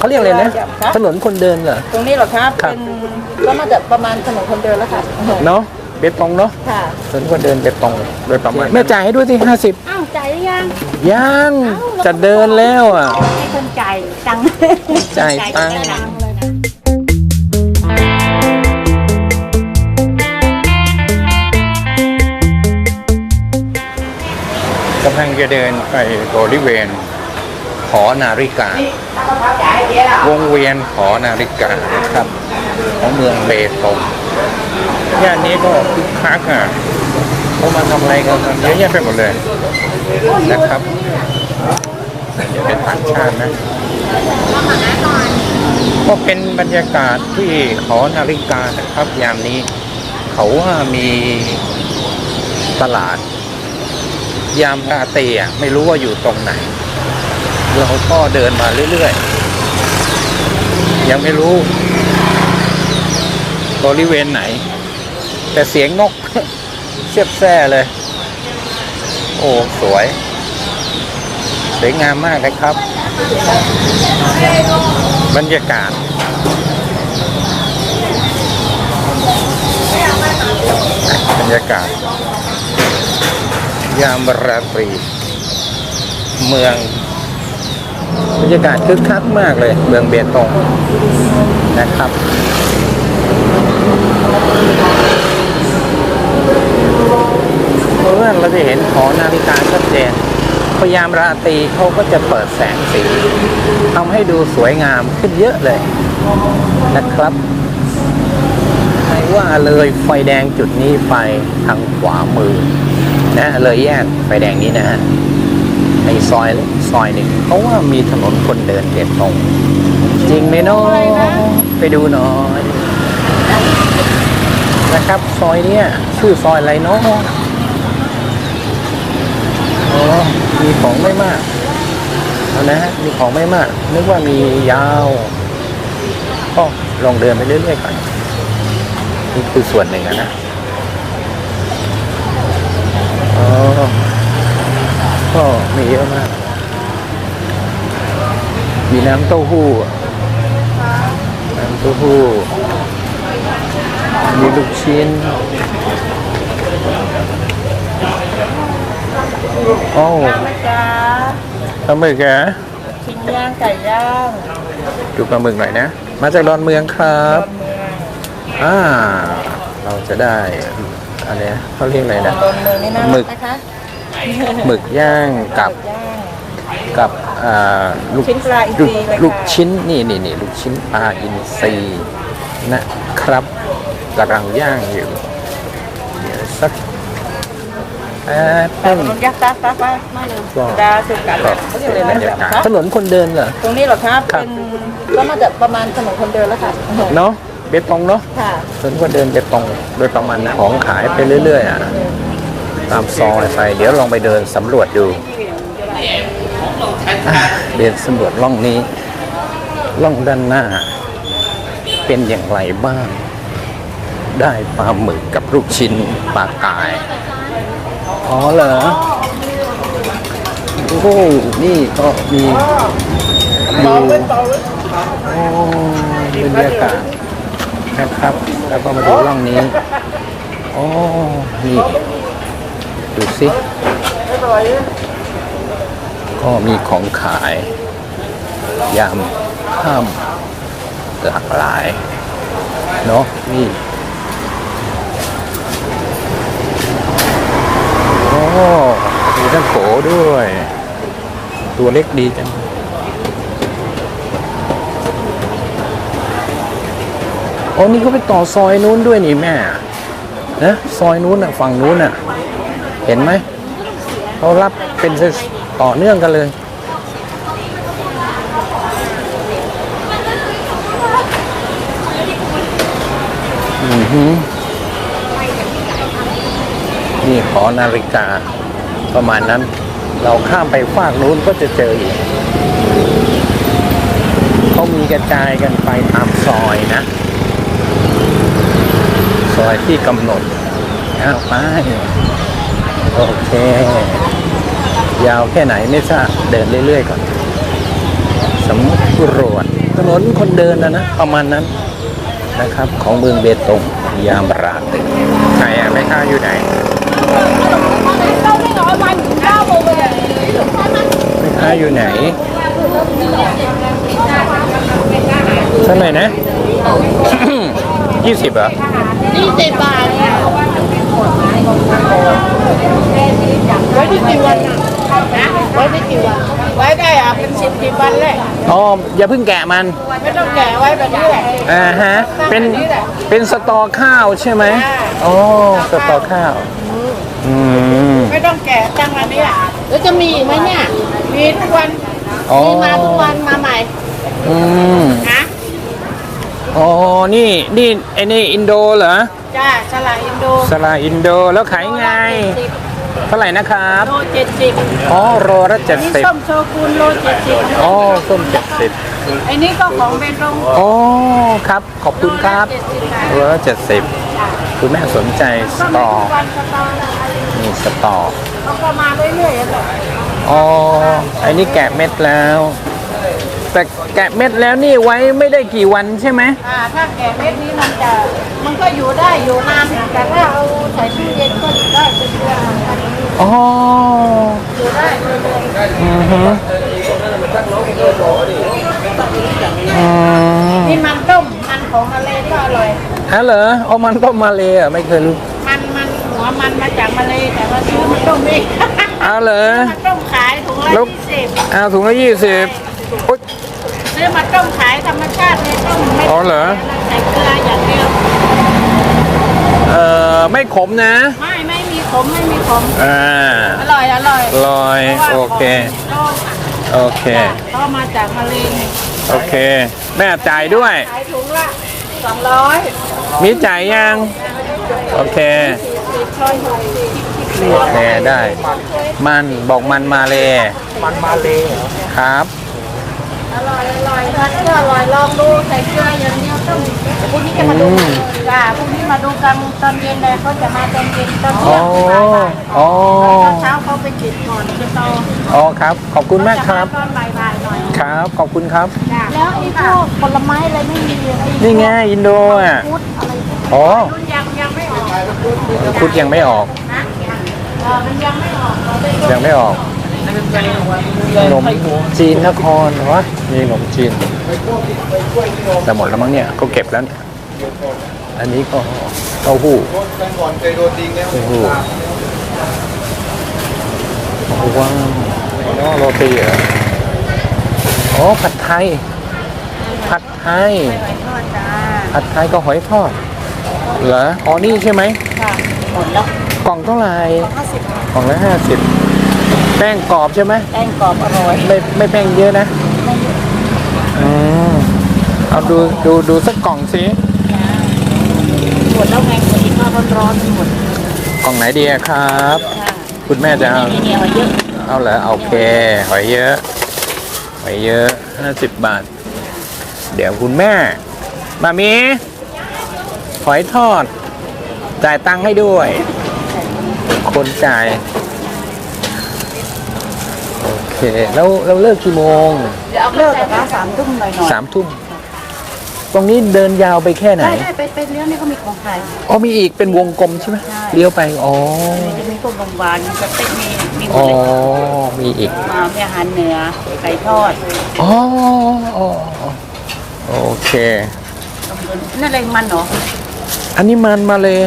เขาเรียกอะไรนะครับถนนคนเดินเหรอ ตรงนี้เหรอครับครับ เป็นก็มาจากประมาณถนนคนเดินแล้วค่ะเนาะเบตงเนาะค่ะถนนคนเดินเบตงโดยประมาณแม่จ่ายให้ด้วยที่ห้าสิบอ้าวจ่ายหรือยังยังจะเดินแล้วอะ ให้คนจ่ายตังค์จ่ายตังค์ จ่ายเลยนะกำลังจะเดินไปบริเวณ หอนาฬิกาวงเวียนหอนาฬิกานะครับ ของเมืองเบตงย่านนี้ก็คึกคักอะเขามาทำอะไรกันเยอะแยะไปหมดเลยนะครับเดี๋ยวเป็นต่างชาตินะก็เป็นบรรยากาศที่หอนาฬิกานะครับยามนี้ เขาว่ามีตลาด ยามราตรีอะไม่รู้ว่าอยู่ตรงไหน เราก็เดินมาเรื่อยๆ ยังไม่รู้ บริเวณไหน แต่เสียงนกเชียบแซ่เลย โอ้สวย สวยงามมากเลยครับ บรรยากาศบรรยากาศ ยามราตรี เมือง บรรยากาศคึกคักมากเลยเมืองเบตงนะครับเพราะว่าเราจะเห็นหอนาฬิกาชัดเจนพยายามราตรีเขาก็จะเปิดแสงสีทำให้ดูสวยงามขึ้นเยอะเลยนะครับไม่ว่าเลยไฟแดงจุดนี้ไปทางขวามือนะเลยแยกไฟแดงนี้นะฮะ ในซอยซอยหนึ่งเพราะว่ามีถนนคนเดินเด็ดตรง จริงไหมเนาะไปดูหน่อยนะครับซอยเนี้ยชื่อซอยอะไรเนาะอ๋อมีของไม่มากเอานะฮะมีของไม่มาก นึกว่ามียาวก็ลองเดินไปเรื่อยๆก่อนนี่คือส่วนหนึ่งอะนะ อ๋อ ก็มีเยอะมาก มี น้ำเต้าหู้อะน้ำเต้าหู้ มีลูกชิ้น โอ้ย่างนะจ๊ะปลาหมึกเหรอชิ้นย่างไก่ย่างดูปลาหมึกหน่อยนะ มาจากดอนเมืองครับเมืองอ่า เราจะได้อะไรนะเขาเรียกอะไรนะโดนเมืองนี่น่าหมึรักก นะคะหมึกย่างกับย่างกับอ่า ลูกชิ้นปลาอินทรีเลยค่ะลูกชิ้นนี่นี่นี่ลูกชิ้นปลาอินทรีนะครับกำลังย่างอยู่เดี๋ยวสักแป๊บแต่นึงรถยักษ์ตาตาตามาเลยก็ดาสุกัดเขาเรียกอะไรบรนะรยากาศครับถนนคนเดินเหรอตรงนี้เหรอครับครับเป็นก็มาจากประมาณถนนคนเดินแล้วค่ะเนาะเบตงเนาะค่ะถนนคนเดินเบตงโดยประมาณนะของขายไปเรื่อยๆอะตามซอยไปเดี๋ยวลองไปเดินสำรวจดูอะ เดินสำรวจล่องนี้ ล่องด้านหน้า เป็นอย่างไรบ้าง ได้ปลาหมึกกับลูกชิ้นปลากาย อ๋อเหรอโอ้นี่ก็มีดูโอ้บรรยากาศนะครับ แล้วก็มาดูร่องนี้โอ้นี่ ดูสิ ก็มีของขาย ยามข้ามหลากหลาย เนาะนี่โอ้มีทั้งโขด้วย ตัวเล็กดีจังโอ้นี่เขาไปต่อซอยนู้นด้วยนี่แม่นะซอยนู้นอะ ฝั่งนู้นอะ เห็นไหมเขารับเป็น ต่อเนื่องกันเลย อือหือนี่ขอนาฬิกาประมาณนั้น เราข้ามไปฝากนู้นก็จะเจออีกเขามีกระจายกันไปตามซอยนะ ซอยที่กำหนดเอาไป โอเค ยาวแค่ไหนไม่ทราบเดินเรื่อยๆก่อนสมมติกุรวดถนนคนเดินนะนะประมาณนั้นนะครับ ของเมืองเบตงยามราตรีไหนอะแม่ค้าอยู่ไหน đâu mới gọi mà cao một về แม่ค้าอยู่ไหนเท่าไหร่นะยี่สิบเหรอยี่สิบบาทไว้ที่กี่วันอะ นะไว้ที่กี่วัน ไว้ได้อะเป็นสิบกี่วันเลยอ๋ออย่าเพิ่งแกะมัน ไม่ต้องแกะไว้แบบนี้แหละอ่าฮะ เป็นเป็นสตอข้าวใช่ไหมอ๋อสตอข้าว อืม ไม่ต้องแกะตั้งอันนี้อะแล้วจะมีอีกไหมเนี่ย มีทุกวันอ๋อมีมาทุกวันมาใหม่ อืมนะอ๋อ นี่ นี่ไอ้นี่อินโดเหรอ จ้าสลายอินโดสลาอินโด แล้วขายไง เท่าไหร่นะครับโลเจ็ดสิบอ๋อโรละเจ็ดนี่สิบส้มโชกุนโลเจ็ดสิบอ๋อส้มเจ็ดสิบไอ้นี่ก็ของเบตงอ๋อครับขอบคุณครับเจ็ดสิบบาทโรละเจ็ดสิบคุณแม่สนใจสก็ตมีอทุกวันสตอนี่สตอเขาก็มาเรื่อยๆเลยอ๋อไอ้นี่แกะเม็ดแล้ว แต่ แกะเม็ดแล้วนี่ไว้ไม่ได้กี่วันใช่ไหมอ่าถ้าแกะเม็ดนี้มันจะมันก็อยู่ได้อยู่นานแต่ถ้าเอาใส่ตู้เย็นก็อยู่ได้เป็นเดือนเหมือนกันอ๋ออยู่ได้เรื่อยอือฮึอืมๆนี่มันต้มมันของมาเลยก็อร่อย ฮะเหรอเอามันต้มมาเลยอะไม่เคยรู้มันมันหัวมันมาจากมาเลยแต่ว่าซื้อมาต้มเองเอาเหรอมาต้มขายถุงละแล้ว ยี่สิบเอาถุงละยี่สิบอุ๊ย ซื้อมาต้มขายธรรมชาติเลยต้มไม่อ๋อเหรอ ใส่เกลืออย่างเดียวเอ่อ ไม่ขมนะไม่ไม่มีขมไม่มีขมอ่าอร่อยอร่อยลอยพราะว่าโอเค ของต้มโอเคเขามาจากมาเลยโอเค แม่จ่ายด้วย ขายถุงละสองร้อยมีจ่ายยัง โอเคสิบช้อยหกสิบโอเคได้ มันบอกมันมาเลยมันมาเลยครับ อร่อยอร่อยทานก็อร่อยลองดูใส่เกลืออย่างเดียวต้มเดี๋ยวพรุ่งนี้จะมาดูอืมจ้าพรุ่งนี้มาดูกันตอนเย็นเลยเขาจะมาตอนเย็นตอนอ๋เที่อยงบ่ายอ๋อตอนเช้าเขาไปจิตก่อนจะโตอ๋อครับ ขอบคุณมากครับ ตอนบ่ายๆหน่อยครับ ขอบคุณครับแล้วไอ้พวกผลไม้อะไรไม่มีเลยนี่ไงอินโดอะพุทธอะไรอ๋อรุ่นยังยังไม่ออกคุดยังไม่ออก นะเออมันยังไม่ออกเราไปดูยังไม่ออก ขนมจีนนครวะมีขนมจีนแต่หมดแล้วมั้งเนี่ยก็เก็บแล้วเนี่ยอันนี้ก็เต้าหู้เต้าหู้โอ้ว้าวอ๋อโรตีเหรออ๋อผัดไทย ผัดไทยไปทอดจ้าผัดไทยก็หอยทอดเหรออ๋อนี่ใช่ไหมค่ะหมดแล้วกล่องเท่าไหร่ห้าสิบกล่องละห้าสิบ แป้งกรอบใช่ไหมแป้งกรอบอร่อยไม่ไม่แป้งเยอะนะอืมเอาดูดูดูสักกล่องสิหมดแล้วไงหมดอีกมาร้อนๆหมดกล่องไหนดีอะครับ ค่ะคุณแม่จะเอานี่เนี่ยเอาเยอะเอาเหรอโอเคหอยเยอะหอยเยอะห้าสิบบาท เดี๋ยวคุณแม่ มามีหอยทอด จ่ายตังค์ให้ด้วย คนจ่ายโอ เคแล้วเราเลิกกี่โมงเดี๋ยวเอาเลิกนะคะสามทุ่มหน่อยหน่อยสามทุ่มตรงนี้เดินยาวไปแค่ไหนได้ได้ไปไปเลี้ยงนี่ก็มีของขายอ๋อมีอีกเป็นวงกลมใช่ไหมใช่เลี้ยวไปอ๋อจะมีพวกบางวานมีกระติกมีมีหมอ๋ดอเลยมีอีกมามีอาหารเหนือไก่ทอดอ๋ออ๋อโอเคนั่นอะไรมันเหรออันนี้มันมาเลย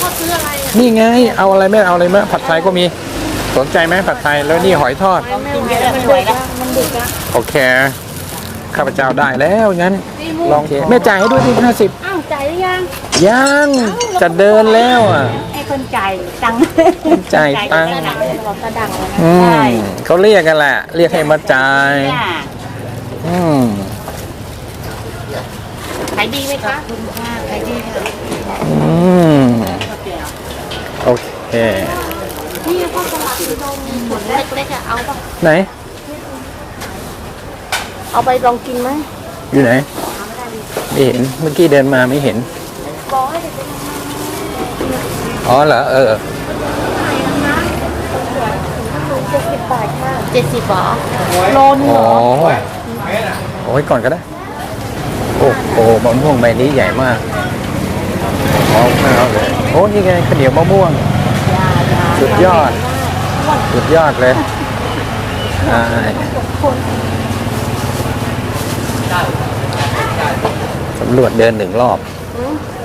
พ่อซื้ออะไรนี่ไงเอาอะไรไหม่เอาอะไรไหมผัดไทยก็มี สนใจไหมผัดไทยแล้วนี่หอยทอดไม่ไหวแล้วไม่ไหวแล้วมันดึกแล้วโอเค ข้าพเจ้าได้แล้วงั้น ลองแม่จ่ายให้ด้วยที่ห้าสิบอ้าวจ่ายหรือยังยังจะเดินแล้วอะไอ้คนจ่ายตังค์จ่ายตังค์บอกกระดังแล้วนะอืใช่มเขาเรียกกันแหละ เรียกให้มาจ่ายจ้าอืมขายดีไหมคะคุณค่ะขายดีค่ะอืมโอเคนี่ก็ สลัดอุดมหมดเล็กๆอะเอาปะไหน เอาไปลองกินไหมอยู่ไหน ไม่เห็น เมื่อกี้เดินมาไม่เห็น บอกให้เด็กอ๋อเหรอ เออ เจ็ดสิบบาทค่ะเจ็ดสิบหรอโลนึงอ๋เหรออ เอาไว้ก่อนก็ได้ โอ้โหมะม่วงใบนี้ใหญ่มากมองข้าวเลยโอ้นี่ไงข้าวเหนียวมะม่วง สุดยอด สุดยอดเลยใช่สำรวจเดินหนึ่งรอบ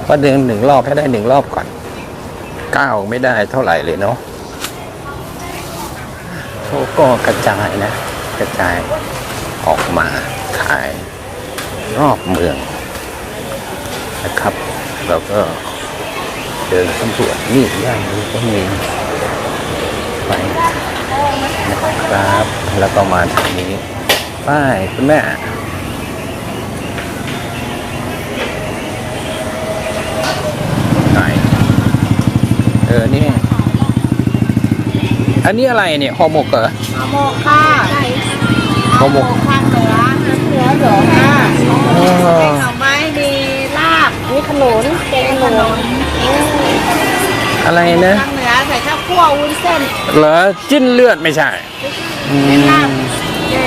ว่าเดินหนึ่งรอบให้ได้หนึ่งรอบก่อนก้าวไม่ได้เท่าไหร่เลยเนาะเขาก็กระจายนะ กระจายออกมาขายรอบเมืองนะครับแล้วก็เดินสำรวจนี่ย่านนี้ก็มี ไปนะครับ แล้วก็มาทางนี้ป้ายคุณแม่ไหนเออนี่ อันนี้อะไรเนี่ยห่อหมกเหรอเอาโมกค่ะห่อหมกข้างเหนือเหนือเหรอค่ะแกงหน่อไม้มีลาบนี่ขนุนแกงขนุนอะไรนะ ววุ้นเส้นเหรอจิ้นเลือดไม่ใช่ เป็นลาบเย่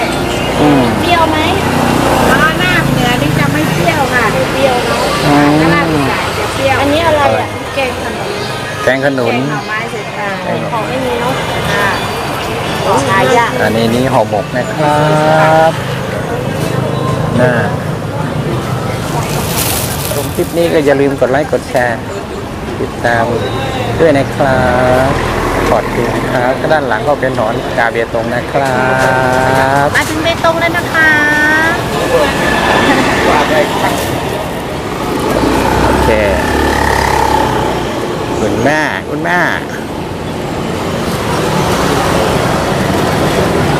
อืมเปรี้ยวไหมแล้วก็หน้าเหนือนี่จะไม่เปรี้ยวค่ะเปรี้ยวเนาะอืมถ้าลาบอีสานจะเปรี้ยวอันนี้อะไรอะแกงขนมแกงขนุแกน งหน่อไม้ใส่ตาแกงหน่อ ของไม่มีเนาะค่ะของหายากอันนี้นี่ห่อหมกนะครับน่าชมคลิปนี้ก็อย่าลืมกดไลค์กดแชร์ ติดตามด้วยนะครับ ขอบคุณครับด้านหลังก็เป็นหนอนกาเบียตรงนะครับมาถึงเบตงแล้วนะคะโอเคคุณแม่คุณแม่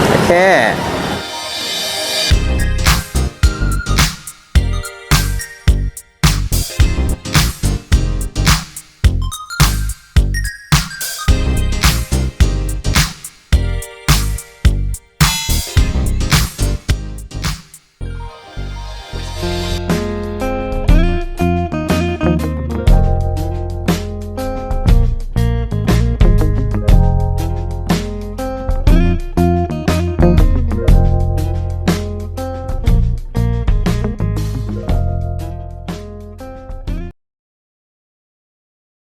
โอเค